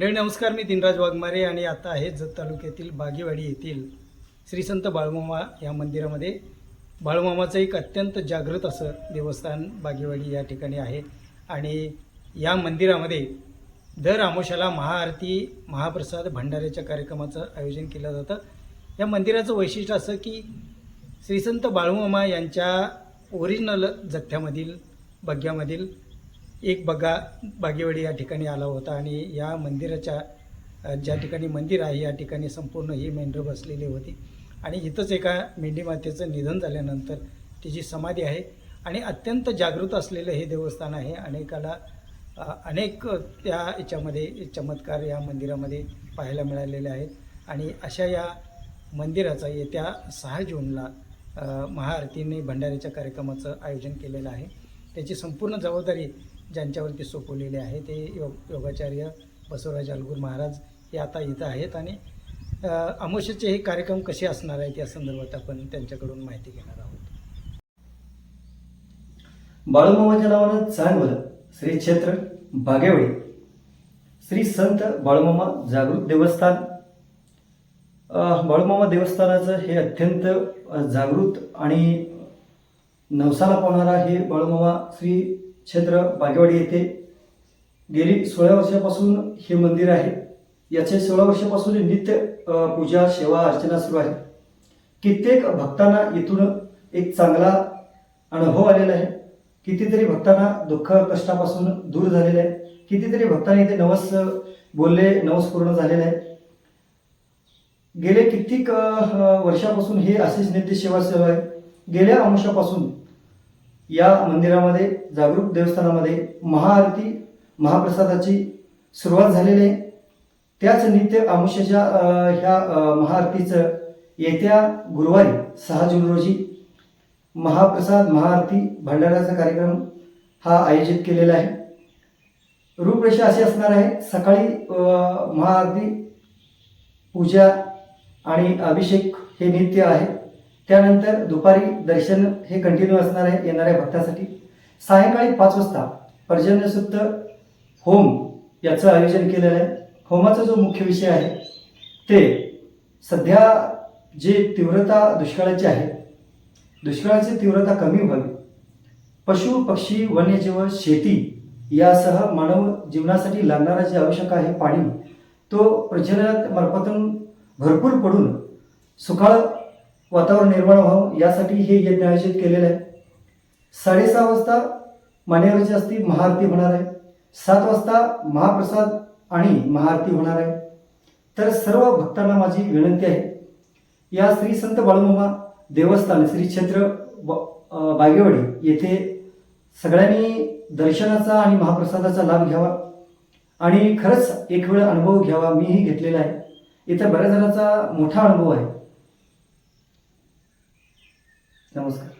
मंडळी नमस्कार. मी दिनराज वाघमारे आणि आता आहे जत तालुक्यातील बागेवाडी येथील श्री संत बाळूमामा या मंदिरामध्ये. बाळूमामाचं एक अत्यंत जागृत असं देवस्थान बागेवाडी या ठिकाणी आहे. आणि या मंदिरामध्ये दर आमोशाला महाआरती महाप्रसाद भंडाऱ्याच्या कार्यक्रमाचं आयोजन केलं जातं. या मंदिराचं वैशिष्ट्य असं की श्रीसंत बाळूमामा यांच्या ओरिजिनल जथ्यामधील बग्ग्यामधील एक बगा बागेवाडी या ठिकाणी आला होता आणि या मंदिराच्या ज्या ठिकाणी मंदिर आहे या ठिकाणी संपूर्ण ही मेंढरं बसलेली होती. आणि इथंच एका मेंढी मातेचं निधन झाल्यानंतर तिची समाधी आहे. आणि अत्यंत जागृत असलेलं हे देवस्थान आहे. अनेकाला अनेक त्या याच्यामध्ये चमत्कार या मंदिरामध्ये पाहायला मिळालेले आहेत. आणि अशा या मंदिराचा येत्या सहा जूनला महाआरतीने भंडाऱ्याच्या कार्यक्रमाचं आयोजन केलेलं आहे. त्याची संपूर्ण जबाबदारी ज्यांच्यावरती सोपवलेले आहे ते योग योगाचार्य बसवराज अलगूर महाराज हे आता इथं आहेत आणि अमोशेचे हे कार्यक्रम कसे असणार आहेत या संदर्भात आपण त्यांच्याकडून माहिती घेणार आहोत. बाळूमामाच्या नावानं चांगलं श्री क्षेत्र बागेवाडी. श्री संत बाळूमामा जागृत देवस्थान. बाळूमामा देवस्थानाचं हे अत्यंत जागृत आणि नवसाला पावणारा हे बाळूमामा श्री क्षेत्र बागेवाडी येथे गेली सोळा वर्षापासून हे मंदिर आहे. याचे सोळा वर्षापासून नित्य पूजा सेवा अर्चना सुरू आहे. कित्येक भक्तांना इथून एक चांगला अनुभव आलेला आहे. कितीतरी भक्तांना दुःख कष्टापासून दूर झालेले आहे. कितीतरी भक्तांनी इथे नवस बोलले नवस पूर्ण झालेले आहे. गेले कित्येक वर्षापासून हे असेच नित्य सेवा सेवा आहे. गेल्या अंशापासून या मंदिरामध्ये जागरूक देवस्थानामध्ये महाआरती महाप्रसादाची सुरुवात झालेली आहे. त्याच नित्य आमुष्याच्या ह्या महाआरतीचं येत्या गुरुवारी सहा जून रोजी महाप्रसाद महाआरती भंडाऱ्याचा कार्यक्रम हा आयोजित केलेला आहे. रूपरेषा अशी असणार आहे सकाळी महाआरती पूजा आणि अभिषेक हे नित्य आहे. त्यानंतर दुपारी दर्शन हे कंटिन्यू असणार आहे येणाऱ्या भक्तासाठी. सायंकाळी पाच वाजता पर्जन्यसुक्त होम याचं आयोजन केलेलं आहे. होमाचा जो मुख्य विषय आहे ते सध्या जे तीव्रता दुष्काळाची आहे दुष्काळाची तीव्रता कमी व्हावी पशु पक्षी वन्यजीव शेती यासह मानव जीवनासाठी लागणारा जे आवश्यक आहे पाणी तो प्रजननात मार्फतून भरपूर पडून सुकाळ वातावरण निर्माण व्हावं यासाठी हे यज्ञ आयोजित केलेलं आहे. साडेसहा वाजता मान्यवरची असती महाआरती होणार आहे. सात वाजता महाप्रसाद आणि महाआरती होणार आहे. तर सर्व भक्तांना माझी विनंती आहे या श्री संत बाळूमामा देवस्थान श्री क्षेत्र ब- बागेवाडी येथे सगळ्यांनी दर्शनाचा आणि महाप्रसादाचा लाभ घ्यावा. आणि खरंच एक वेळ अनुभव घ्यावा मीही घेतलेला आहे. इथं बऱ्याच जणांचा मोठा अनुभव आहे. नमस्कार.